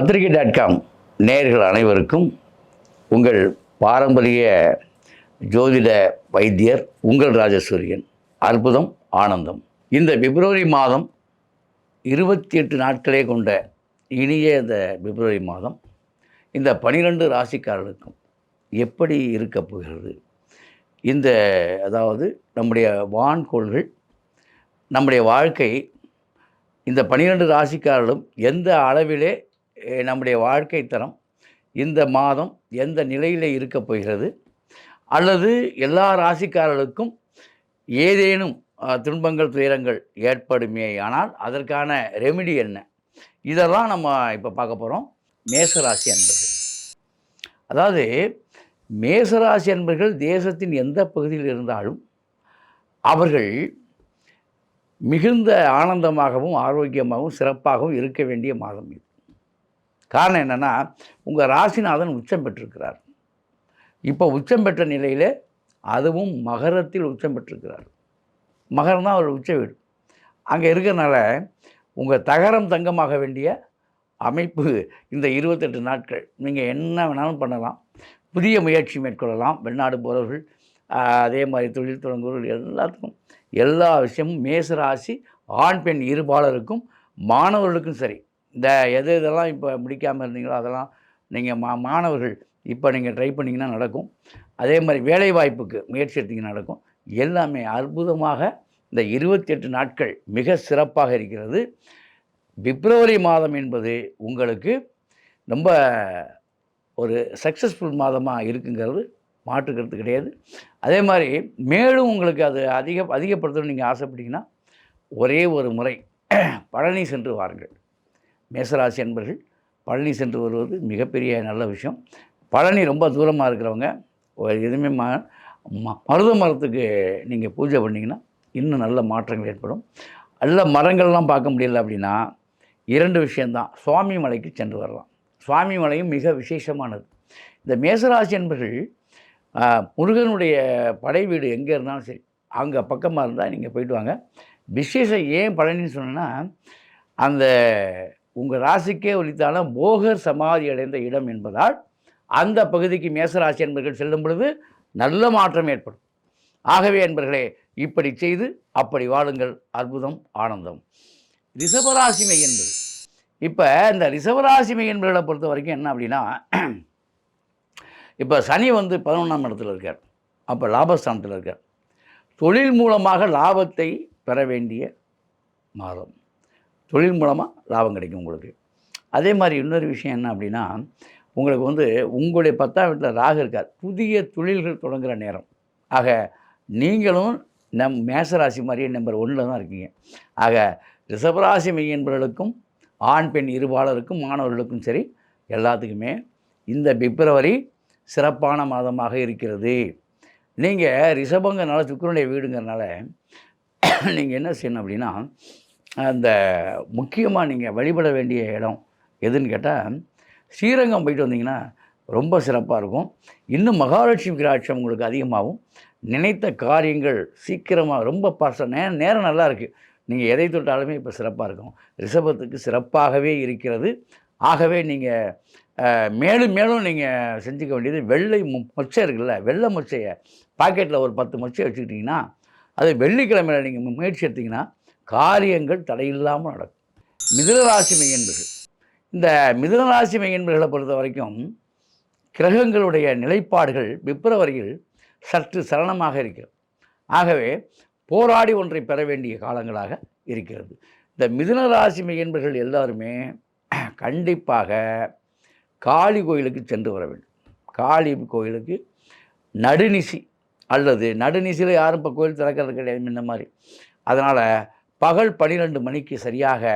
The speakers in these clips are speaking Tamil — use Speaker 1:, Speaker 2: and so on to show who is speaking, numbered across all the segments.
Speaker 1: பத்திரிகை டாட் காம் நேர்கள் அனைவருக்கும் உங்கள் பாரம்பரிய ஜோதிட வைத்தியர் உங்கள் ராஜசூரியன். அற்புதம் ஆனந்தம். இந்த பிப்ரவரி மாதம் இருபத்தி எட்டு நாட்களே கொண்ட இனிய இந்த பிப்ரவரி மாதம் இந்த பனிரெண்டு ராசிக்காரர்களுக்கும் எப்படி இருக்கப் போகிறது? இந்த அதாவது நம்முடைய வான்கோள்கள் நம்முடைய வாழ்க்கை இந்த பனிரெண்டு ராசிக்காரர்களும் எந்த அளவிலே நம்முடைய வாழ்க்கை தரம் இந்த மாதம் எந்த நிலையில் இருக்கப் போகிறது? அல்லது எல்லா ராசிக்காரர்களுக்கும் ஏதேனும் துன்பங்கள் துயரங்கள் ஏற்படுமே ஆனால் அதற்கான ரெமிடி என்ன? இதெல்லாம் நம்ம இப்போ பார்க்க போகிறோம் மேசராசி என்பது அதாவது மேசராசி என்பர்கள் தேசத்தின் எந்த பகுதியில் இருந்தாலும் அவர்கள் மிகுந்த ஆனந்தமாகவும் ஆரோக்கியமாகவும் சிறப்பாகவும் இருக்க வேண்டிய மாதம் இது. காரணம் என்னென்னா உங்கள் ராசிநாதன் உச்சம் பெற்றிருக்கிறார். இப்போ உச்சம் பெற்ற நிலையில் அதுவும் மகரத்தில் உச்சம் பெற்றிருக்கிறார். மகரம் தான் அவர் உச்ச வீடு. அங்கே இருக்கிறனால உங்கள் தகரம் தங்கமாக வேண்டிய அமைப்பு இந்த இருபத்தெட்டு நாட்கள். நீங்கள் என்ன வேணாலும் பண்ணலாம். புதிய முயற்சி மேற்கொள்ளலாம். வெளிநாடு போகிறவர்கள் அதே மாதிரி தொழில் தொடங்குவர்கள் எல்லாத்துக்கும் எல்லா விஷயமும் மேசராசி ஆண் பெண் இருபாலருக்கும் மாணவர்களுக்கும் சரி. இந்த எது இதெல்லாம் இப்போ முடிக்காமல் இருந்தீங்களோ அதெல்லாம் நீங்கள் மா மாணவர்கள் இப்போ நீங்கள் ட்ரை பண்ணிங்கன்னா நடக்கும். அதே மாதிரி வேலைவாய்ப்புக்கு முயற்சி எடுத்தீங்கன்னா நடக்கும். எல்லாமே அற்புதமாக இந்த இருபத்தி எட்டு நாட்கள் மிக சிறப்பாக இருக்கிறது. பிப்ரவரி மாதம் என்பது உங்களுக்கு ரொம்ப ஒரு சக்ஸஸ்ஃபுல் மாதமாக இருக்குங்கிறது மாற்றுக்கிறது கிடையாது. அதே மாதிரி மேலும் உங்களுக்கு அது அதிக அதிகப்படுத்தணும்னு நீங்கள் ஆசைப்பட்டீங்கன்னா ஒரே ஒரு முறை பழனி சென்று வாருங்கள். மேசராசி அன்பர்கள் பழனி சென்று வருவது மிகப்பெரிய நல்ல விஷயம். பழனி ரொம்ப தூரமாக இருக்கிறவங்க எதுவுமே ம ம- மருத மரத்துக்கு நீங்கள் பூஜை பண்ணிங்கன்னா இன்னும் நல்ல மாற்றங்கள் ஏற்படும். நல்ல மரங்கள்லாம் பார்க்க முடியல அப்படின்னா இரண்டு விஷயந்தான் சுவாமி மலைக்கு சென்று வரலாம். சுவாமி மலையும் மிக விசேஷமானது. இந்த மேசராசி என்பர்கள் முருகனுடைய படை வீடு எங்கே இருந்தாலும் சரி அங்கே பக்கமாக இருந்தால் நீங்கள் போயிட்டு வாங்க. விசேஷம் ஏன் பழனின்னு சொன்னேன்னா அந்த உங்கள் ராசிக்கே ஒழித்தான போகர் சமாதி அடைந்த இடம் என்பதால் அந்த பகுதிக்கு மேசராசி என்பர்கள் செல்லும் பொழுது நல்ல மாற்றம் ஏற்படும். ஆகவே என்பர்களே இப்படி செய்து அப்படி வாழுங்கள். அற்புதம் ஆனந்தம். ரிஷபராசிமை என்பது. இப்போ இந்த ரிஷபராசிமை என்பவர்களை பொறுத்த வரைக்கும் என்ன அப்படின்னா இப்போ சனி வந்து பதினொன்றாம் இடத்துல இருக்கார். அப்போ லாபஸ்தானத்தில் இருக்கார். தொழில் மூலமாக லாபத்தை பெற வேண்டிய மாதம். தொழில் மூலமாக லாபம் கிடைக்கும் உங்களுக்கு. அதே மாதிரி இன்னொரு விஷயம் என்ன அப்படின்னா உங்களுக்கு வந்து உங்களுடைய பத்தாம் வீட்டில் ராகு இருக்கார். புதிய தொழில்கள் தொடங்குகிற நேரம். ஆக நீங்களும் நம் மேசராசி மாதிரியே நம்பர் ஒன்றில் தான் இருக்கீங்க. ஆக ரிஷபராசி மெய் என்பவர்களுக்கும் ஆண் பெண் இருபாளருக்கும் மாணவர்களுக்கும் சரி எல்லாத்துக்குமே இந்த பிப்ரவரி சிறப்பான மாதமாக இருக்கிறது. நீங்கள் ரிஷபங்கிறனால சுக்கரனுடைய வீடுங்கிறனால நீங்கள் என்ன செய்யணும் அப்படின்னா அந்த முக்கியமாக நீங்கள் வழிபட வேண்டிய இடம் எதுன்னு கேட்டால் ஸ்ரீரங்கம் போயிட்டு வந்தீங்கன்னா ரொம்ப சிறப்பாக இருக்கும். இன்னும் மகாலட்சுமி கிராட்சம் உங்களுக்கு அதிகமாகும். நினைத்த காரியங்கள் சீக்கிரமாக ரொம்ப பாச நே நேரம் நல்லா இருக்குது நீங்கள் எதை தொட்டாலுமே இப்போ சிறப்பாக இருக்கும். ரிஷபத்துக்கு சிறப்பாகவே இருக்கிறது. ஆகவே நீங்கள் மேலும் மேலும் நீங்கள் செஞ்சுக்க வேண்டியது வெள்ளை மொ- மொச்சை இருக்குல்ல வெள்ளை மொச்சையை பாக்கெட்டில் ஒரு பத்து மொச்சை வச்சுக்கிட்டிங்கன்னா அது வெள்ளிக்கிழமையில் நீங்கள் முயற்சி எடுத்திங்கன்னா காரியங்கள் தடையில்லாமல் நடக்கும். மிதுனராசி மையன்பர்கள் இந்த மிதுனராசி மையன்பர்களை பொறுத்த வரைக்கும் கிரகங்களுடைய நிலைப்பாடுகள் பிப்ரவரியில் சற்று சலனமாக இருக்கிறது. ஆகவே போராடி ஒன்றை பெற வேண்டிய காலங்களாக இருக்கிறது. இந்த மிதுன ராசி மையன்பர்கள் எல்லாருமே கண்டிப்பாக காளி கோயிலுக்கு சென்று வர வேண்டும். காளி கோயிலுக்கு நடுநிசி அல்லது நடுநிசியில் யாரும் இப்போ கோயில் திறக்கிறது கிடையாது இந்த மாதிரி. அதனால் பகல் பன்னிரெண்டு மணிக்கு சரியாக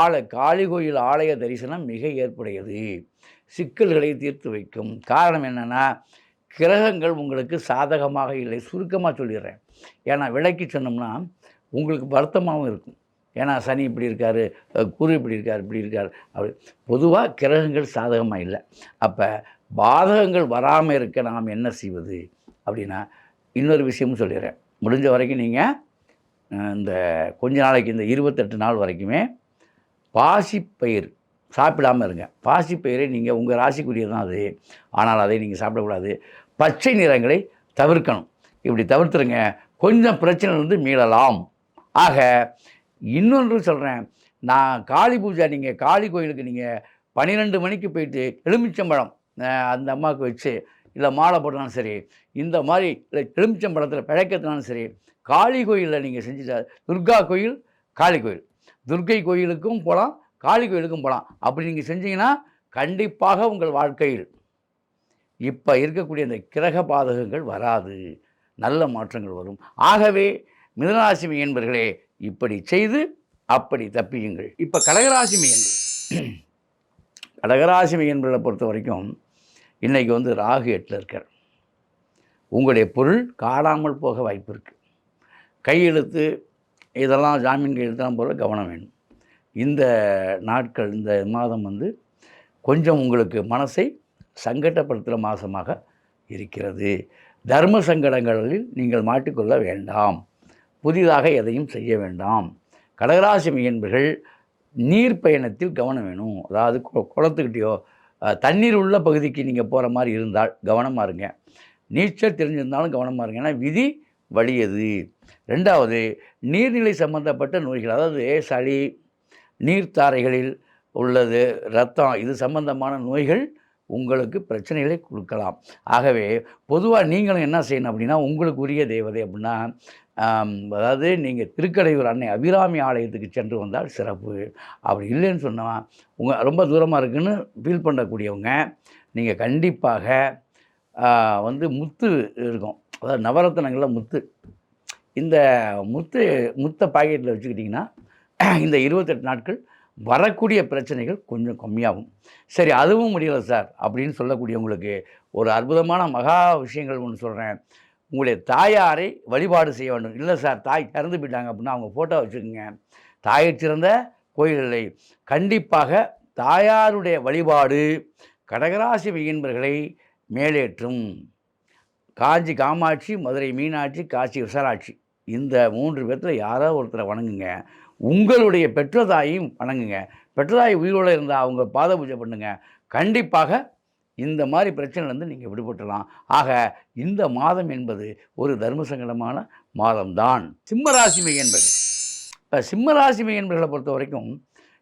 Speaker 1: ஆல காளி கோயில் ஆலய தரிசனம் மிக ஏற்புடையது. சிக்கல்களை தீர்த்து வைக்கும். காரணம் என்னென்னா கிரகங்கள் உங்களுக்கு சாதகமாக இல்லை. சுருக்கமாக சொல்லிடுறேன். ஏன்னா விலைக்கு சொன்னோம்னா உங்களுக்கு வருத்தமாகவும் இருக்கும். ஏன்னா சனி இப்படி இருக்கார் குரு இப்படி இருக்கார் இப்படி இருக்கார். அப்படி பொதுவாக கிரகங்கள் சாதகமாக இல்லை. அப்போ பாதகங்கள் வராமல் இருக்க நாம் என்ன செய்வது? அப்படின்னா இன்னொரு விஷயமும் சொல்லிடுறேன். முடிஞ்ச வரைக்கும் நீங்கள் இந்த கொஞ்ச நாளைக்கு இந்த இருபத்தெட்டு நாள் வரைக்குமே பாசிப்பயிர் சாப்பிடாமல் இருங்க. பாசிப்பயிரை நீங்கள் உங்கள் ராசிக்குரியது தான் அது. ஆனால் அதை நீங்கள் சாப்பிடக்கூடாது. பச்சை நிறங்களை தவிர்க்கணும். இப்படி தவிர்த்துருங்க. கொஞ்சம் பிரச்சனைலேருந்து மீளலாம். ஆக இன்னொன்று சொல்கிறேன் நான் காளி பூஜை நீங்கள் காளி கோயிலுக்கு நீங்கள் பன்னிரெண்டு மணிக்கு போயிட்டு எலுமிச்சம்பழம் அந்த அம்மாவுக்கு வச்சு இல்லை மாலை போட்டாலும் சரி இந்த மாதிரி இல்லை எலுமிச்சம்பழத்தில் பிழைக்கிறதுனாலும் சரி காளி கோயிலில் நீங்கள் செஞ்சு துர்கா கோயில் காளி கோயில். துர்கை கோயிலுக்கும் போகலாம் காளி கோயிலுக்கும் போகலாம் அப்படி நீங்கள் செஞ்சீங்கன்னா கண்டிப்பாக உங்கள் வாழ்க்கையில் இப்போ இருக்கக்கூடிய இந்த கிரக பாதகங்கள் வராது. நல்ல மாற்றங்கள் வரும். ஆகவே மிதனராசி என்பர்களே இப்படி செய்து அப்படி தப்பியுங்கள். இப்போ கடகராசி என்பது கடகராசி என்பதை பொறுத்த வரைக்கும் இன்றைக்கி வந்து ராகு எட்டில் இருக்கார். உங்களுடைய பொருள் காணாமல் போக வாய்ப்பு இருக்குது கையெழுத்து இதெல்லாம் ஜாமீன் கையெழுத்தெல்லாம் போகிற கவனம் வேணும். இந்த நாட்கள் இந்த மாதம் வந்து கொஞ்சம் உங்களுக்கு மனசை சங்கடப்படுத்துகிற மாதமாக இருக்கிறது. தர்ம சங்கடங்களில் நீங்கள் மாட்டிக்கொள்ள வேண்டாம். புதிதாக எதையும் செய்ய வேண்டாம். கடகராசி மீன்பர்கள் நீர் பயணத்தில் கவனம் வேணும். அதாவது கு- குளத்துக்கிட்டேயோ தண்ணீர் உள்ள பகுதிக்கு நீங்கள் போகிற மாதிரி இருந்தால் கவனமாக இருங்க. நீச்சல் தெரிஞ்சிருந்தாலும் கவனமாக இருங்க. ஏன்னா விதி வலியது ரெண்டாவது நீர்நிலை சம்பந்தப்பட்ட நோய்கள் அதாவது சளி நீர்த்தாரைகளில் உள்ளது ரத்தம் இது சம்பந்தமான நோய்கள் உங்களுக்கு பிரச்சனைகளை கொடுக்கலாம். ஆகவே பொதுவாக நீங்களும் என்ன செய்யணும் அப்படின்னா உங்களுக்கு உரிய தேவதை அப்படின்னா அதாவது நீங்கள் திருக்கடையூர் அன்னை அபிராமி ஆலயத்துக்கு சென்று வந்தால் சிறப்பு. அப்படி இல்லைன்னு சொன்னால் உங்கள் ரொம்ப தூரமாக இருக்குன்னு ஃபீல் பண்ணக்கூடியவங்க நீங்கள் கண்டிப்பாக வந்து முத்து இருக்கும். அதாவது நவரத்தனங்களில் முத்து. இந்த முத்து முத்தை பாக்கெட்டில் வச்சுக்கிட்டிங்கன்னா இந்த இருபத்தெட்டு நாட்கள் வரக்கூடிய பிரச்சனைகள் கொஞ்சம் கம்மியாகும். சரி அதுவும் முடியலை சார் அப்படின்னு சொல்லக்கூடியவங்களுக்கு ஒரு அற்புதமான மகா விஷயங்கள் ஒன்று சொல்கிறேன் உங்களுடைய தாயாரை வழிபாடு செய்ய வேண்டும். இல்லை சார் தாய் இறந்து போயிட்டாங்க அப்படின்னா அவங்க ஃபோட்டோ வச்சுக்கோங்க. தாயை சிறந்த கோயில்களை கண்டிப்பாக தாயாருடைய வழிபாடு கடகராசி மெய்யன்பர்களை மேலேற்றும். காஞ்சி காமாட்சி மதுரை மீனாட்சி காசி விசாலாட்சி இந்த மூன்று பேர்த்தில் யாரோ ஒருத்தரை வணங்குங்க. உங்களுடைய பெற்றதாயும் வணங்குங்க. பெற்றதாய் உயிரோடு இருந்தால் அவங்க பாத பூஜை பண்ணுங்க. கண்டிப்பாக இந்த மாதிரி பிரச்சனைலேருந்து நீங்கள் விடுபட்டலாம் ஆக இந்த மாதம் என்பது ஒரு தர்ம சங்கடமான மாதம்தான். சிம்மராசிமை என்பது. இப்போ சிம்மராசிமை என்பர்களை பொறுத்த வரைக்கும்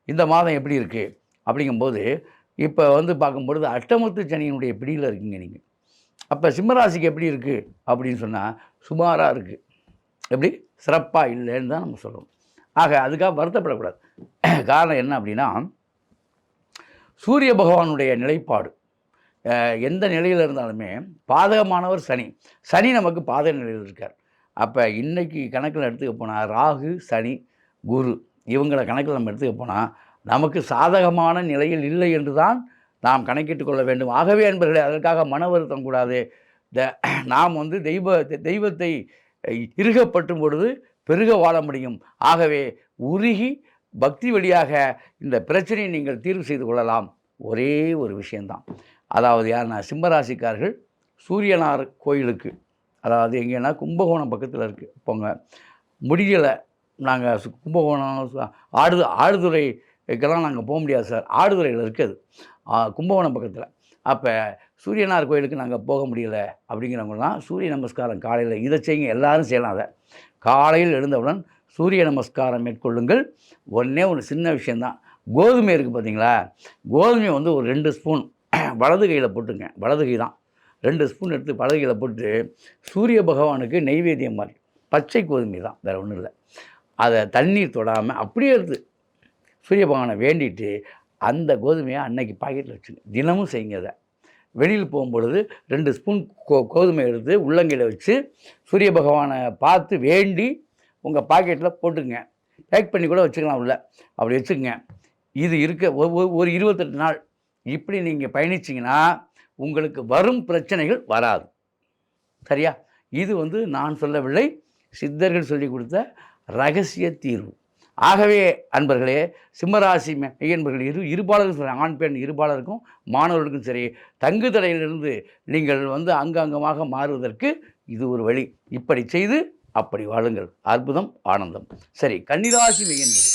Speaker 1: இந்த மாதம் எப்படி இருக்குது அப்படிங்கும்போது இப்போ வந்து பார்க்கும்பொழுது அஷ்டமத்து சனியினுடைய பிடியில் இருக்கீங்க நீங்கள் அப்போ சிம்மராசிக்கு எப்படி இருக்குது அப்படின்னு சொன்னால் சுமாராக இருக்குது எப்படி? சிறப்பாக இல்லைன்னு தான் நம்ம சொல்கிறோம் ஆக அதுக்காக வருத்தப்படக்கூடாது. காரணம் என்ன அப்படின்னா சூரிய பகவானுடைய நிலைப்பாடு. எந்த நிலையில் இருந்தாலுமே பாதகமானவர் சனி. சனி நமக்கு பாதக நிலையில் இருக்கார். அப்போ இன்றைக்கி கணக்கில் எடுத்துக்க போனால் ராகு சனி குரு இவங்களை கணக்கில் நம்ம எடுத்துக்க போனால் நமக்கு சாதகமான நிலையில் இல்லை என்று தான் நாம் கணக்கிட்டு கொள்ள வேண்டும். ஆகவே என்பர்களே அதற்காக மன வருத்தம் கூடாது. த- நாம் வந்து தெய்வ தெய்வத்தை இருகப்பற்றும் பொழுது பெருக வாழ முடியும். ஆகவே உருகி பக்தி வழியாக இந்த பிரச்சனையை நீங்கள் தீர்வு செய்து கொள்ளலாம். ஒரே ஒரு விஷயந்தான். அதாவது யாருன்னா சிம்மராசிக்காரர்கள் சூரியனார் கோயிலுக்கு அதாவது எங்கேன்னா கும்பகோணம் பக்கத்தில் இருக்குது போங்க முடியலை. நாங்கள் கும்பகோணம் ஆடு ஆடுதுறைக்கெல்லாம் நாங்கள் போக முடியாது சார். ஆடுதுறையில் இருக்குது கும்பகோணம் பக்கத்தில். அப்போ சூரியனார் கோயிலுக்கு நாங்கள் போக முடியல அப்படிங்கிறவங்கலாம் சூரிய நமஸ்காரம் காலையில் இதை செய்யுங்க எல்லாரும் செய்யலாம் அதை. காலையில் எழுந்தவுடன் சூரிய நமஸ்காரம் மேற்கொள்ளுங்கள். ஒன்றே ஒரு சின்ன விஷயந்தான் கோதுமை இருக்குது பார்த்தீங்களா கோதுமை வந்து ஒரு ரெண்டு ஸ்பூன் வலது கையில் போட்டுங்க. வலது கை தான். ரெண்டு ஸ்பூன் எடுத்து வலது கையில் போட்டு சூரிய பகவானுக்கு நெய்வேத்தியம் மாதிரி. பச்சை கோதுமை தான் வேறு ஒன்றும் இல்லை. அதை தண்ணீர் தொடாமல் அப்படியே எடுத்து சூரிய பகவானை வேண்டிட்டு அந்த கோதுமையை அன்னைக்கு பாக்கெட்டில் வச்சுங்க தினமும் செய்யுங்க அதை. வெளியில் போகும்பொழுது ரெண்டு ஸ்பூன் கோ கோதுமை எடுத்து உள்ளங்கையில் வச்சு சூரிய பகவானை பார்த்து வேண்டி உங்கள் பாக்கெட்டில் போட்டுங்க பேக் பண்ணி கூட வச்சுக்கலாம் உள்ள. அப்படி வச்சுக்கோங்க. இது இருக்க ஒரு- ஒரு இருபத்தெட்டு நாள் இப்படி நீங்கள் பயணிச்சிங்கன்னா உங்களுக்கு வரும் பிரச்சனைகள் வராது. சரியா? இது வந்து நான் சொல்லவில்லை சித்தர்கள் சொல்லி கொடுத்த ரகசிய தீர்வு. ஆகவே அன்பர்களே சிம்மராசி மெய்யன்பர்கள் இரு இருபாலரும் சரி ஆண் பெண் இருபாலருக்கும் மாணவர்களுக்கும் சரி தங்கு தடையிலிருந்து நீங்கள் வந்து அங்கங்கமாக மாறுவதற்கு இது ஒரு வழி. இப்படி செய்து அப்படி வாழுங்கள். அற்புதம் ஆனந்தம். சரி கன்னிராசி மெய்யன்பது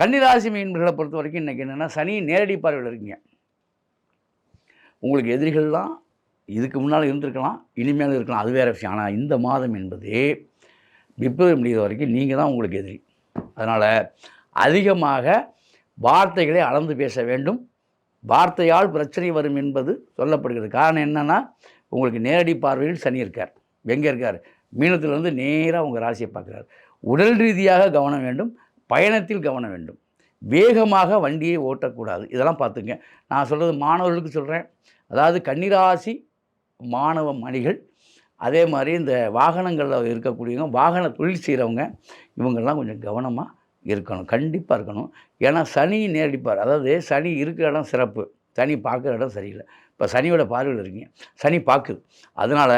Speaker 1: கன்னிராசி மீன்களை பொறுத்த வரைக்கும் இன்றைக்கி என்னென்னா சனி நேரடி பார்வையில் இருக்கீங்க. உங்களுக்கு எதிரிகள்லாம் இதுக்கு முன்னால் இருந்திருக்கலாம் இனிமேல் இருக்கலாம். அது வேறு விஷயம். ஆனால் இந்த மாதம் என்பது பிப்ரவரி முடிகிற வரைக்கும் நீங்கள் தான் உங்களுக்கு எதிரி. அதனால் அதிகமாக வார்த்தைகளை அளந்து பேச வேண்டும். வார்த்தையால் பிரச்சனை வரும் என்பது சொல்லப்படுகிறது. காரணம் என்னென்னா உங்களுக்கு நேரடி பார்வையில் சனி இருக்கார். எங்கே இருக்கார்? மீனத்திலிருந்து நேராக உங்கள் ராசியை பார்க்குறார். உடல் ரீதியாக கவனம் வேண்டும் பயணத்தில் கவனம் வேண்டும். வேகமாக வண்டியை ஓட்டக்கூடாது. இதெல்லாம் பார்த்துங்க. நான் சொல்கிறது மாணவர்களுக்கு சொல்கிறேன் அதாவது கன்னிராசி மாணவ மணிகள் அதே மாதிரி இந்த வாகனங்களில் இருக்கக்கூடியவங்க வாகன தொழில் செய்கிறவங்க இவங்கெல்லாம் கொஞ்சம் கவனமாக இருக்கணும் கண்டிப்பாக இருக்கணும். ஏன்னா சனி நேரடிப்பார் அதாவது சனி இருக்கிற இடம் சிறப்பு. சனி பார்க்குற இடம் சரியில்லை. இப்போ சனியோட பார்வையில் இருக்கீங்க. சனி பார்க்குது. அதனால்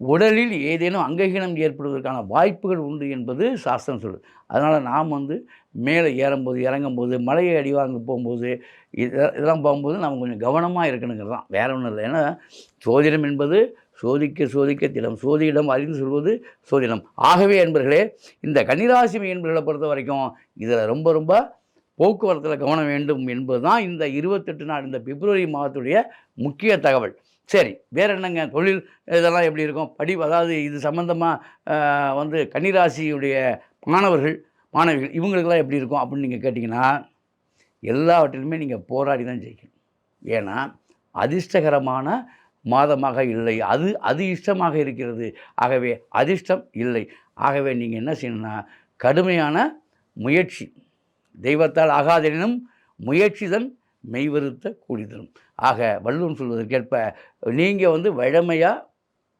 Speaker 1: உடலில் ஏதேனும் அங்ககீனம் ஏற்படுவதற்கான வாய்ப்புகள் உண்டு என்பது சாஸ்திரம் சொல்லுது. அதனால் நாம் வந்து மேலே ஏறும்போது இறங்கும்போது மலையை அடிவாங்க போகும்போது இதெல்லாம் போகும்போது நம்ம கொஞ்சம் கவனமாக இருக்கணுங்கிறது தான். வேறு ஒன்றும் இல்லை. ஏன்னா ஜோதிடம் என்பது சோதிக்க சோதிக்க திடம் சோதியிடம் அறிந்து சொல்வது சோதிடம் ஆகவே என்பர்களே இந்த கன்னிராசி என்பர்களை பொறுத்த வரைக்கும் இதில் ரொம்ப ரொம்ப போக்குவரத்தில் கவனம் வேண்டும் என்பது தான் இந்த இருபத்தெட்டு நாள் இந்த பிப்ரவரி மாதத்துடைய முக்கிய தகவல். சரி வேறு என்னங்க? தொழில் இதெல்லாம் எப்படி இருக்கும்? படி அதாவது இது சம்மந்தமாக வந்து கன்னிராசியுடைய மாணவர்கள் மாணவிகள் இவங்களுக்கெல்லாம் எப்படி இருக்கும் அப்படின்னு நீங்கள் கேட்டிங்கன்னா எல்லாவற்றிலுமே நீங்கள் போராடி தான் ஜெயிக்கணும். ஏன்னா அதிர்ஷ்டகரமான மாதமாக இல்லை. அது அது இஷ்டமாக இருக்கிறது. ஆகவே அதிர்ஷ்டம் இல்லை. ஆகவே நீங்கள் என்ன செய்யணும்னா கடுமையான முயற்சி. தெய்வத்தால் ஆகாதெனினும் முயற்சிதன் மெய்வருத்த கூடிதரும் ஆக வள்ளுவன் சொல்வதற்கேற்ப நீங்கள் வந்து வழமையாக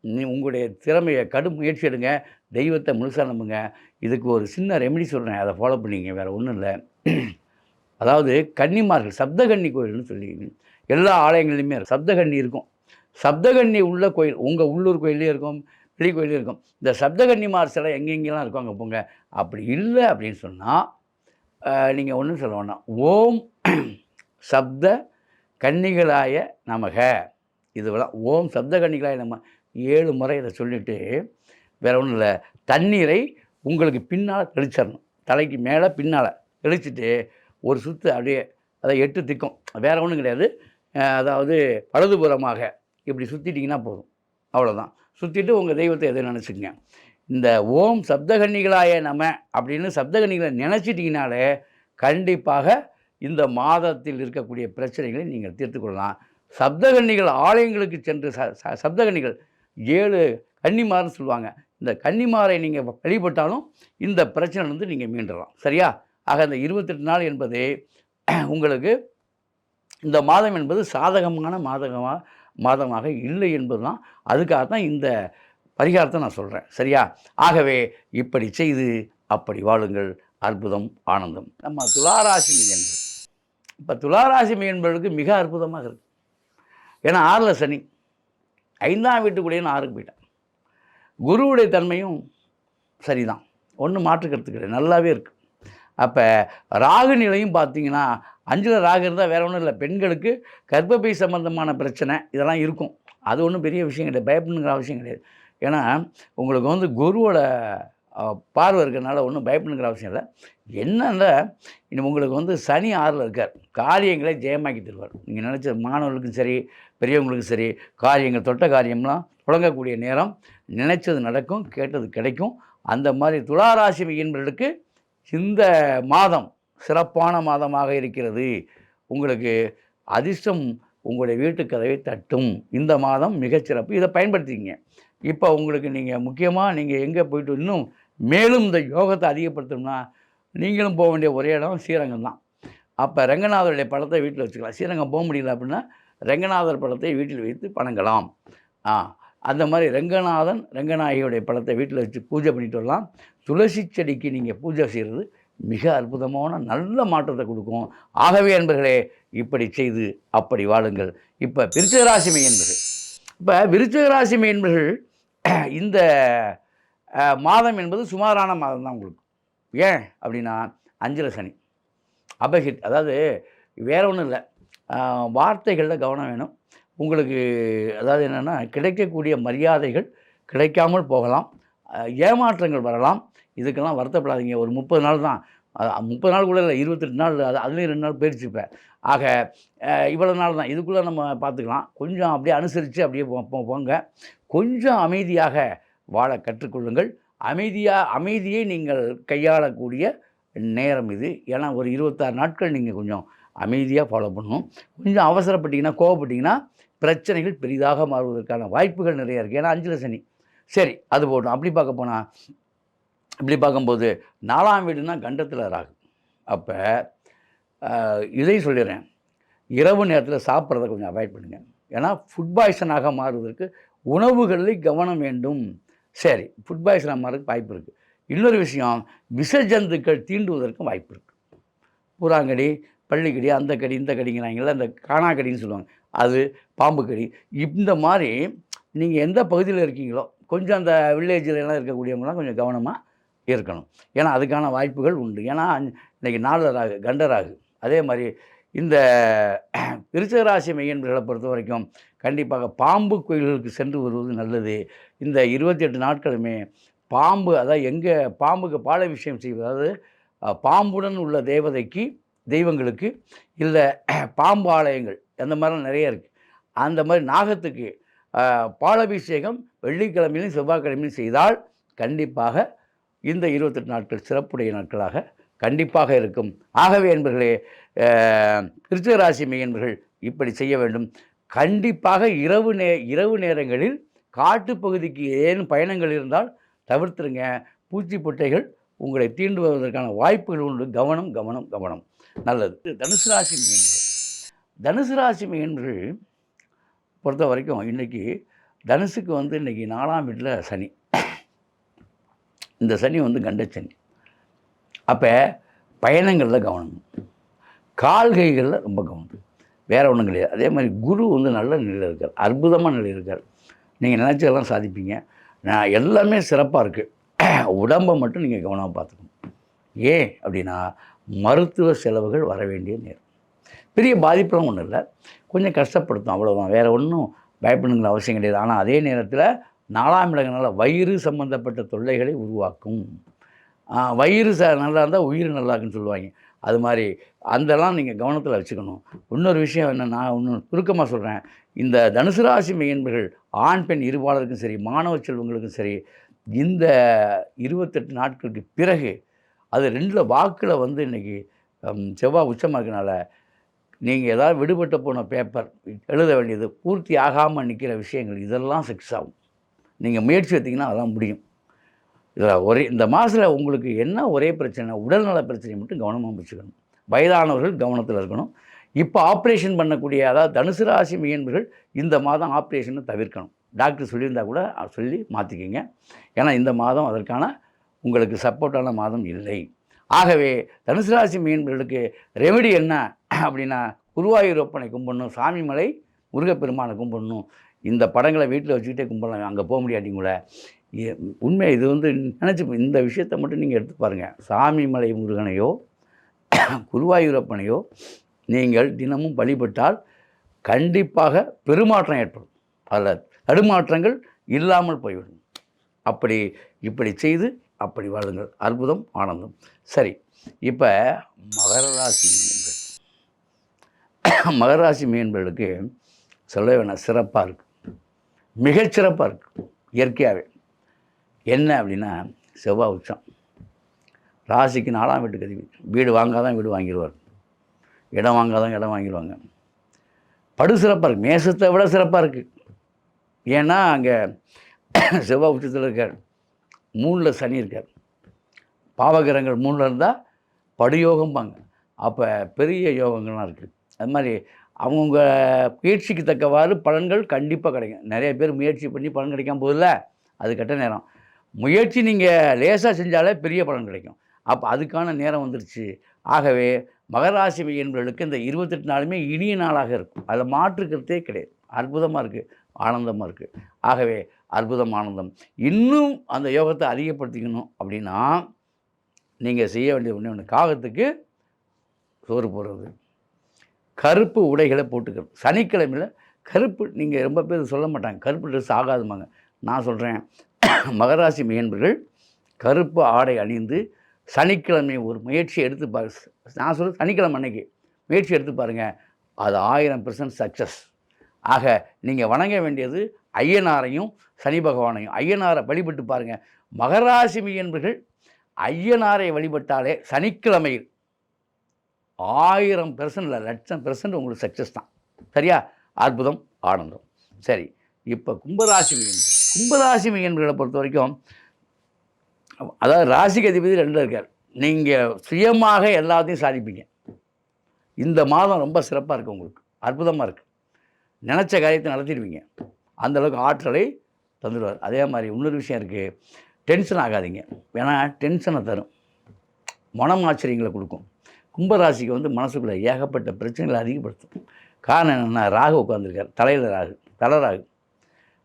Speaker 1: நீ உங்களுடைய திறமையை கடும் முயற்சி எடுங்க. தெய்வத்தை முழுசாக நம்புங்க. இதுக்கு ஒரு சின்ன ரெமெடி சொல்கிறேன் அதை ஃபாலோ பண்ணிங்க வேறு ஒன்றும் இல்லை. அதாவது கன்னிமார்கள் சப்தகன்னி கோயில்னு சொல்லி எல்லா ஆலயங்கள்லையுமே சப்தகன்னி இருக்கும். சப்தகன்னி உள்ள கோயில் உங்கள் உள்ளூர் கோயிலே இருக்கும் வெளி கோயிலே இருக்கும். இந்த சப்தகன்னிமார் சிலை எங்கெங்கெல்லாம் இருக்கும் அங்கே போங்க? அப்படி இல்லை அப்படின்னு சொன்னால் நீங்கள் ஒன்றும் சொல்ல வேணாம் ஓம் சப்த கன்னிகளாய நமக. இதுவெல்லாம் ஓம் சப்த கன்னிகளாய நம்ம ஏழு முறை இதை சொல்லிவிட்டு வேறு ஒன்றும் இல்லை. தண்ணீரை உங்களுக்கு பின்னால் தெளிச்சிடணும். தலைக்கு மேலே பின்னால் தெளிச்சிட்டு ஒரு சுற்று அப்படியே அதை எட்டு திக்கும். வேறு ஒன்றும் கிடையாது. அதாவது வலதுபுறமாக இப்படி சுற்றிட்டிங்கன்னா போதும். அவ்வளோதான் சுற்றிட்டு உங்கள் தெய்வத்தை எதை நினச்சிக்கங்க? இந்த ஓம் சப்தகன்னிகளாய நம்ம அப்படின்னு சப்தகன்னிகளை நினச்சிட்டிங்கனாலே கண்டிப்பாக இந்த மாதத்தில் இருக்கக்கூடிய பிரச்சனைகளை நீங்கள் தீர்த்து கொள்ளலாம். சப்தகன்னிகள் ஆலயங்களுக்கு சென்று ச சப்தகன்னிகள் ஏழு கன்னிமார்னு சொல்லுவாங்க. இந்த கன்னிமாரை நீங்கள் வழிபட்டாலும் இந்த பிரச்சனைலேருந்து நீங்கள் மீண்டலாம். சரியா? ஆக இந்த இருபத்தெட்டு நாள் என்பது உங்களுக்கு இந்த மாதம் என்பது சாதகமான மாதகமாக மாதமாக இல்லை என்பது தான் அதுக்காக தான் இந்த பரிகாரத்தை நான் சொல்கிறேன் சரியா? ஆகவே இப்படி செய்து அப்படி வாழுங்கள். அற்புதம் ஆனந்தம். நம்ம துளாராசி என்பது. இப்போ துளாராசி என்பவர்களுக்கு மிக அற்புதமாக இருக்குது ஏன்னா ஆறில் சனி. ஐந்தாம் வீட்டுக்குள்ளேயே ஆறுக்கு போயிட்டேன். குருவுடைய தன்மையும் சரிதான். ஒன்றும் மாற்றுக்கிறதுக்கு கிடையாது நல்லாவே இருக்குது அப்போ ராகு நிலையும் பார்த்தீங்கன்னா அஞ்சில் ராகு இருந்தால் வேறு ஒன்றும் இல்லை. பெண்களுக்கு கர்ப்பப்பை சம்மந்தமான பிரச்சனை இதெல்லாம் இருக்கும். அது ஒன்றும் பெரிய விஷயம் கிடையாது. பயப்படுங்கிற அவசியம் கிடையாது. ஏன்னா உங்களுக்கு வந்து குருவோட பார்வை இருக்கிறனால ஒன்றும் பயப்படுங்கிற அவசியம் இல்லை. என்னன்னா இன்னும் உங்களுக்கு வந்து சனி ஆறில் இருக்கார். காரியங்களை ஜெயமாக்கி தருவார். நீங்கள் நினச்ச மாணவர்களுக்கும் சரி பெரியவங்களுக்கும் சரி காரியங்கள் தொட்ட காரியம்லாம் தொடங்கக்கூடிய நேரம் நினைச்சது நடக்கும் கேட்டது கிடைக்கும். அந்த மாதிரி துளாராசி என்பவர்களுக்கு இந்த மாதம் சிறப்பான மாதமாக இருக்கிறது. உங்களுக்கு அதிர்ஷ்டம் உங்களுடைய வீட்டு கதவை தட்டும். இந்த மாதம் மிகச்சிறப்பு இதை பயன்படுத்திங்க இப்போ உங்களுக்கு நீங்கள் முக்கியமாக நீங்கள் எங்கே போயிட்டு இன்னும் மேலும் இந்த யோகத்தை அதிகப்படுத்தணும்னா நீங்களும் போக வேண்டிய ஒரே இடம் ஸ்ரீரங்கம் தான். அப்போ ரங்கநாதருடைய படத்தை வீட்டில் வச்சுக்கலாம். ஸ்ரீரங்கம் போக முடியல அப்படின்னா ரங்கநாதர் படத்தை வீட்டில் வைத்து பணங்கலாம் ஆ அந்த மாதிரி ரங்கநாதன் ரங்கநாயகியுடைய படத்தை வீட்டில் வச்சு பூஜை பண்ணிட்டு வரலாம். துளசி செடிக்கு நீங்கள் பூஜை செய்கிறது மிக அற்புதமான நல்ல மாற்றத்தை கொடுக்கும். ஆகவே என்பர்களே இப்படி செய்து அப்படி வாழுங்கள். இப்போ விருச்சகராசி மெய்யன்பர்கள் இப்போ விருச்சகராசி மெய்யன்பர்கள் இந்த மாதம் என்பது சுமாரான மாதம் தான் உங்களுக்கு. ஏன் அப்படின்னா அஞ்சல சனி. அபஹிட் அதாவது வேற ஒன்றும் இல்லை. வார்த்தைகளில் கவனம் வேணும். உங்களுக்கு அதாவது என்னென்னா கிடைக்கக்கூடிய மரியாதைகள் கிடைக்காமல் போகலாம். ஏமாற்றங்கள் வரலாம். இதுக்கெல்லாம் வருத்தப்படாதீங்க. ஒரு முப்பது நாள் தான். முப்பது நாள் கூட இல்லை இருபத்தெட்டு நாள் அது அதுலேயும் ரெண்டு நாள் போயிடுச்சுப்பேன் ஆக இவ்வளோ நாள் தான். இதுக்குள்ளே நம்ம பார்த்துக்கலாம் கொஞ்சம் அப்படியே அனுசரித்து அப்படியே போ- போங்க. கொஞ்சம் அமைதியாக வாழ கற்றுக்கொள்ளுங்கள். அமைதியாக அமைதியை நீங்கள் கையாளக்கூடிய நேரம் இது. ஏன்னா ஒரு இருபத்தாறு நாட்கள் நீங்கள் கொஞ்சம் அமைதியாக ஃபாலோ பண்ணணும். கொஞ்சம் அவசரப்பட்டீங்கன்னா கோவப்பட்டீங்கன்னா பிரச்சனைகள் பெரிதாக மாறுவதற்கான வாய்ப்புகள் நிறைய இருக்குது ஏன்னா அஞ்சில் சனி. சரி அது போட்டோம் அப்படி பார்க்க போனால் இப்படி பார்க்கும்போது நாலாம் வீடுனா கண்டத்தில் ராகு. அப்போ இதை சொல்லிடுறேன். இரவு நேரத்தில் சாப்பிட்றத கொஞ்சம் அவாய்ட் பண்ணுங்கள் ஏன்னா ஃபுட் பாய்சனாக மாறுவதற்கு உணவுகளில் கவனம் வேண்டும். சரி ஃபுட் பாய்சனாக மாறதுக்கு வாய்ப்பு இருக்குது இன்னொரு விஷயம் விஷஜந்துக்கள் தீண்டுவதற்கும் வாய்ப்பு இருக்குது பூராங்கடி பள்ளிக்கடி அந்த கடி இந்த கடிங்கிறாங்கல்ல அந்த காணாக்கடின்னு சொல்லுவாங்க. அது பாம்பு கடி. இந்த மாதிரி நீங்கள் எந்த பகுதியில் இருக்கீங்களோ கொஞ்சம் அந்த வில்லேஜில் எல்லாம் இருக்கக்கூடியவங்களாம் கொஞ்சம் கவனமாக இருக்கணும். ஏன்னா அதுக்கான வாய்ப்புகள் உண்டு. ஏன்னா இன்றைக்கி நாலு ராகு கண்டராகு. அதே மாதிரி இந்த விருச்சகராசி மையன்களை பொறுத்த வரைக்கும் கண்டிப்பாக பாம்பு கோயில்களுக்கு சென்று வருவது நல்லது. இந்த இருபத்தி எட்டு நாட்களுமே பாம்பு அதாவது எங்கே பாம்புக்கு பாலாபிஷேகம் செய்வது அதாவது பாம்புடன் உள்ள தேவதைக்கு தெய்வங்களுக்கு இல்லை பாம்பு ஆலயங்கள் அந்த மாதிரிலாம் நிறைய இருக்குது அந்த மாதிரி நாகத்துக்கு பாலபிஷேகம் பாலாபிஷேகம் வெள்ளிக்கிழமையிலும் செவ்வாய்க்கிழமையிலும் செய்தால் கண்டிப்பாக இந்த இருபத்தெட்டு நாட்கள் சிறப்புடைய நாட்களாக கண்டிப்பாக இருக்கும். ஆகவே என்பர்களே கிருச்சிக ராசி மெய்யன்பர்கள் இப்படி செய்ய வேண்டும். கண்டிப்பாக இரவு நே இரவு நேரங்களில் காட்டுப்பகுதிக்கு ஏதேனும் பயணங்கள் இருந்தால் தவிர்த்துருங்க. பூச்சி பொட்டைகள் உங்களை தீண்டுவதற்கான வாய்ப்புகள் உண்டு. கவனம் கவனம் கவனம். நல்லது. தனுசு ராசி மெய்யன்பர்கள் தனுசு ராசி மெய்யன்பர்கள் பொறுத்த வரைக்கும் இன்றைக்கி தனுசுக்கு வந்து இன்றைக்கி நாலாம் வீட்டில் சனி. இந்த சனி வந்து கண்டச்சனி அப்போ பயணங்களில் கவனம். கால்கைகளில் ரொம்ப கவனம். வேறு ஒன்றும் கிடையாது. அதே மாதிரி குரு வந்து நல்ல நிலையில் இருக்கார். அற்புதமாக நிலையில் இருக்கார். நீங்கள் நினச்சதெல்லாம் சாதிப்பீங்க. நான் எல்லாமே சிறப்பாக இருக்குது உடம்பை மட்டும் நீங்கள் கவனமாக பார்த்துக்கணும். ஏன் அப்படின்னா மருத்துவ செலவுகள் வர வேண்டிய நேரம். பெரிய பாதிப்புலாம் ஒன்றும் இல்லை. கொஞ்சம் கஷ்டப்படுத்தும் அவ்வளோதான் வேறு ஒன்றும் பயப்படணுங்கிற அவசியம் கிடையாது. ஆனால் அதே நேரத்தில் நாலாம் இடங்களால் வயிறு சம்பந்தப்பட்ட தொல்லைகளை உருவாக்கும். வயிறு ச நல்லா இருந்தால் உயிர் நல்லா இருக்குன்னு சொல்லுவாங்க. அது மாதிரி அதெல்லாம் நீங்கள் கவனத்தில் வச்சுக்கணும். இன்னொரு விஷயம் என்ன நான் இன்னும் சுருக்கமாக சொல்கிறேன் இந்த தனுசு ராசி மையன்பர்கள் ஆண் பெண் இருபாளருக்கும் சரி மாணவ செல்வங்களுக்கும் சரி இந்த இருபத்தெட்டு நாட்களுக்கு பிறகு அது ரெண்டில் வாக்கில் வந்து இன்றைக்கி செவ்வாய் உச்சமாக இருக்கனால நீங்கள் ஏதாவது விடுபட்டு போன பேப்பர் எழுத வேண்டியது பூர்த்தி ஆகாமல் நிற்கிற விஷயங்கள் இதெல்லாம் செக்ஸ் ஆகும். நீங்கள் முயற்சி எடுத்தீங்கன்னா அதெல்லாம் முடியும். இதில் ஒரே இந்த மாதத்தில் உங்களுக்கு என்ன ஒரே பிரச்சனை உடல்நல பிரச்சனை மட்டும் கவனமாக வச்சுக்கணும். வயதானவர்கள் கவனத்தில் இருக்கணும். இப்போ ஆப்ரேஷன் பண்ணக்கூடிய அதாவது தனுசு ராசி மீன்பர்கள் இந்த மாதம் ஆப்ரேஷனை தவிர்க்கணும். டாக்டர் சொல்லியிருந்தால் கூட சொல்லி மாற்றிக்கிங்க ஏன்னா இந்த மாதம் அதற்கான உங்களுக்கு சப்போர்ட்டான மாதம் இல்லை. ஆகவே தனுசு ராசி மீன்பர்களுக்கு ரெமெடி என்ன? அப்படின்னா குருவாயூரப்பனை கும்பிடணும் சாமிமலை முருகப்பெருமானை கும்பிடணும். இந்த படங்களை வீட்டில் வச்சுக்கிட்டே கும்பிடலாம். அங்கே போக முடியாட்டிங்க உண்மை இது வந்து நினச்சி இந்த விஷயத்தை மட்டும் நீங்கள் எடுத்து பாருங்கள் சாமி மலை முருகனையோ குருவாயூரப்பனையோ நீங்கள் தினமும் வழிபட்டால் கண்டிப்பாக பெருமாற்றம் ஏற்படும். அதில் தடுமாற்றங்கள் இல்லாமல் போய்விடும். அப்படி இப்படி செய்து அப்படி வாழுங்கள். அற்புதம் ஆனந்தம். சரி இப்போ மகர ராசி மீன்கள். மகர ராசி மீன்களுக்கு சொல்ல வேணாம் சிறப்பாக இருக்குது மிகச்சிறப்பாக இருக்குது இயற்கையாகவே என்ன அப்படின்னா செவ்வாய் உச்சம். ராசிக்கு நாலாம் வீட்டு அதிபதி வீடு வாங்காதான் வீடு வாங்கிடுவார் இடம் வாங்காதான் இடம் வாங்கிடுவாங்க படு சிறப்பாக இருக்குது மேசத்தை விட சிறப்பாக இருக்குது ஏன்னா அங்கே செவ்வாய் உச்சத்தில் இருக்கார். மூணில் சனி இருக்கார். பாவகிரகங்கள் மூணில் இருந்தால் படுயோகம்பாங்க. அப்போ பெரிய யோகங்கள்லாம் இருக்குது அது மாதிரி அவங்கவுங்க முயற்சிக்கு தக்கவாறு பலன்கள் கண்டிப்பாக கிடைக்கும். நிறைய பேர் முயற்சி பண்ணி பலன் கிடைக்காம போதில்ல அது கெட்ட நேரம். முயற்சி நீங்கள் லேசாக செஞ்சாலே பெரிய பலன் கிடைக்கும். அப்போ அதுக்கான நேரம் வந்துருச்சு. ஆகவே மகராசி என்பவர்களுக்கு இந்த இருபத்தெட்டு நாளுமே இனிய நாளாக இருக்கும். அதில் மாற்றுக்கிறதே கிடையாது. அற்புதமாக இருக்குது ஆனந்தமாக இருக்குது ஆகவே அற்புதம் ஆனந்தம். இன்னும் அந்த யோகத்தை அதிகப்படுத்திக்கணும் அப்படின்னா நீங்கள் செய்ய வேண்டிய ஒன்று ஒன்று காகத்துக்கு சோறு போடுறது. கருப்பு உடைகளை போட்டுக்கிறது சனிக்கிழமையில் கருப்பு நீங்கள் ரொம்ப பேர் சொல்ல மாட்டாங்க. கருப்பு ட்ரெஸ் ஆகாதுமாங்க நான் சொல்கிறேன் மகராசி மீன்பர்கள் கருப்பு ஆடை அணிந்து சனிக்கிழமை ஒரு முயற்சி எடுத்து பாரு. நான் சொல்ல சனிக்கிழமை அன்னைக்கு முயற்சி எடுத்து பாருங்கள் அது ஆயிரம் பெர்சன்ட் சக்ஸஸ் ஆக நீங்கள் வணங்க வேண்டியது ஐயனாரையும் சனி பகவானையும். ஐயனாரை வழிபட்டு பாருங்கள் மகராசி மீன்பர்கள் ஐயனாரை வழிபட்டாலே சனிக்கிழமையில் ஆயிரம் பெர்சன்ட் இல்லை லட்சம் பெர்சன்ட் உங்களுக்கு சக்ஸஸ் தான். சரியா? அற்புதம் ஆனந்தம். சரி இப்போ கும்பராசி மீன் கும்பராசி மீன்களை பொறுத்த வரைக்கும் அதாவது ராசிக்கு அதிபதி ரெண்டு இருக்கார். நீங்கள் சுயமாக எல்லாத்தையும் சாதிப்பீங்க. இந்த மாதம் ரொம்ப சிறப்பாக இருக்குது உங்களுக்கு. அற்புதமாக இருக்குது நினச்ச காரியத்தை நடத்திடுவீங்க. அந்த அளவுக்கு ஆற்றலை தந்துடுவார். அதே மாதிரி இன்னொரு விஷயம் இருக்குது டென்ஷன் ஆகாதீங்க. ஏன்னா டென்ஷனை தரும். மனம் ஆச்சரியங்களை கொடுக்கும். கும்பராசிக்கு வந்து மனசுக்குள்ளே ஏகப்பட்ட பிரச்சனைகளை அதிகப்படுத்தும். காரணம் என்னென்னா ராகு உட்காந்துருக்கார் தலையில் ராகு தலை ராகு.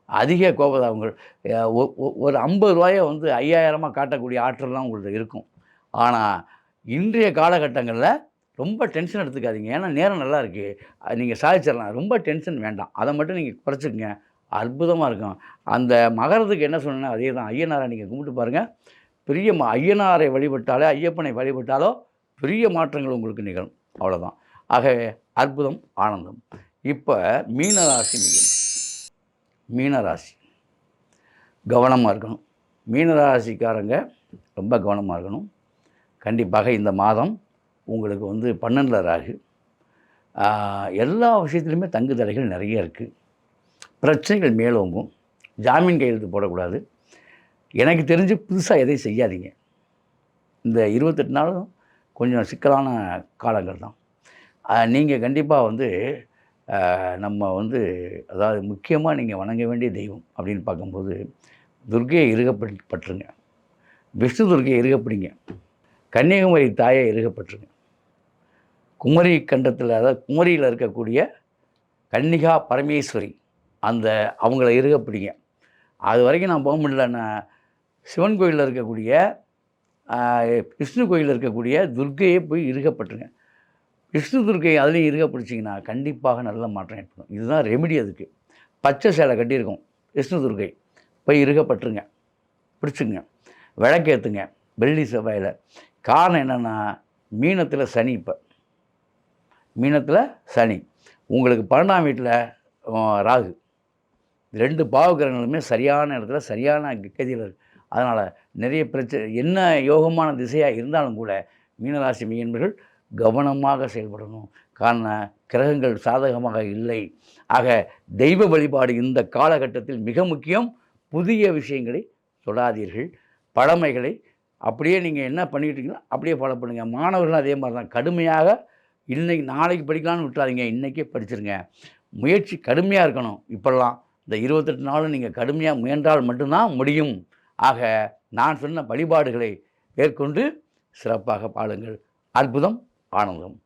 Speaker 1: அதிக கோபதாபங்கள் உங்கள் ஒ- ஒரு ஐம்பது ரூபாயை வந்து ஐயாயிரமாக காட்டக்கூடிய ஆற்றல்லாம் உங்கள்கிட்ட இருக்கும். ஆனால் இன்றைய காலகட்டங்களில் ரொம்ப டென்ஷன் எடுத்துக்காதீங்க. ஏன்னா நேரம் நல்லா இருக்குது நீங்கள் சாதிச்சிடலாம். ரொம்ப டென்ஷன் வேண்டாம். அதை மட்டும் நீங்கள் குறைச்சிக்கங்க. அற்புதமாக இருக்கும். அந்த மகரத்துக்கு என்ன சொன்னேன்னா அதே தான் ஐயனாரை நீங்கள் கும்பிட்டு பாருங்கள் பெரிய ஐயனாரை வழிபட்டாலே ஐயப்பனை வழிபட்டாலோ பெரிய மாற்றங்கள் உங்களுக்கு நிகழும். அவ்வளோதான் ஆகவே அற்புதம் ஆனந்தம். இப்போ மீனராசி மிகும் மீனராசி. கவனமாக இருக்கணும். மீனராசிக்காரங்க ரொம்ப கவனமாக இருக்கணும். கண்டிப்பாக இந்த மாதம் உங்களுக்கு வந்து பன்னெண்டில் ராகு. எல்லா விஷயத்துலையுமே தங்கு தடைகள் நிறைய இருக்குது பிரச்சனைகள் மேலோங்கும் ஜாமீன் கையெழுத்து போடக்கூடாது. எனக்கு தெரிஞ்சு புதுசாக எதையும் செய்யாதீங்க. இந்த இருபத்தெட்டு நாளும் கொஞ்சம் சிக்கலான காலங்கள் தான். நீங்கள் கண்டிப்பாக வந்து நம்ம வந்து அதாவது முக்கியமாக நீங்கள் வணங்க வேண்டிய தெய்வம் அப்படின்னு பார்க்கும்போது துர்க்கையை இருகப்பட்டுருங்க பற்றுங்க விஷ்ணு துர்கையை இருகப்பிடிங்க கன்னியாகுமரி தாயை இருகப்பட்டுருங்க குமரி கண்டத்தில் அதாவது குமரியில் இருக்கக்கூடிய கன்னிகா பரமேஸ்வரி அந்த அவங்கள இருகப்பிடிங்க அது வரைக்கும் நான் போக முடியலன்னா சிவன் கோயிலில் இருக்கக்கூடிய விஷ்ணு கோயிலில் இருக்கக்கூடிய துர்க்கையை போய் இருகப்பட்டுருங்க. விஷ்ணு துர்க்கை அதுலேயும் இருகப்பிடிச்சிங்கன்னா கண்டிப்பாக நல்ல மாற்றம் ஏற்படும். இதுதான் ரெமிடி அதுக்கு. பச்சை சேலை கட்டியிருக்கோம். விஷ்ணு துர்க்கை போய் இருகப்பட்டுருங்க. பிடிச்சிங்க விளக்கேற்றுங்க வெள்ளி செவ்வாயில். காரணம் என்னென்னா மீனத்தில் சனி இப்போ. மீனத்தில் சனி. உங்களுக்கு பன்னெண்டாம் வீட்டில் ராகு. ரெண்டு பாவகிரகங்களுமே சரியான இடத்துல சரியான கதியில் இருக்கு. அதனால் நிறைய பிரச்சனை என்ன யோகமான திசையாக இருந்தாலும் கூட மீனராசி மீன்பர்கள் கவனமாக செயல்படணும். காரணம் கிரகங்கள் சாதகமாக இல்லை. ஆக தெய்வ வழிபாடு இந்த காலகட்டத்தில் மிக முக்கியம். புதிய விஷயங்களை சொல்லாதீர்கள். பழமைகளை அப்படியே நீங்கள் என்ன பண்ணிக்கிட்டீங்களோ அப்படியே ஃபாலோ பண்ணுங்கள் மாணவர்களும் அதே மாதிரி தான் கடுமையாக இன்னைக்கு நாளைக்கு படிக்கலாம்னு விட்டுறாதீங்க. இன்றைக்கே படிச்சிருங்க. முயற்சி கடுமையாக இருக்கணும். இப்போல்லாம் இந்த இருபத்தெட்டு நாளும் நீங்கள் கடுமையாக முயன்றால் மட்டும்தான் முடியும். ஆக நான் சொன்ன வழிபாடுகளை மேற்கொண்டு சிறப்பாக பாடுங்கள். அற்புதம் ஆனந்தம்.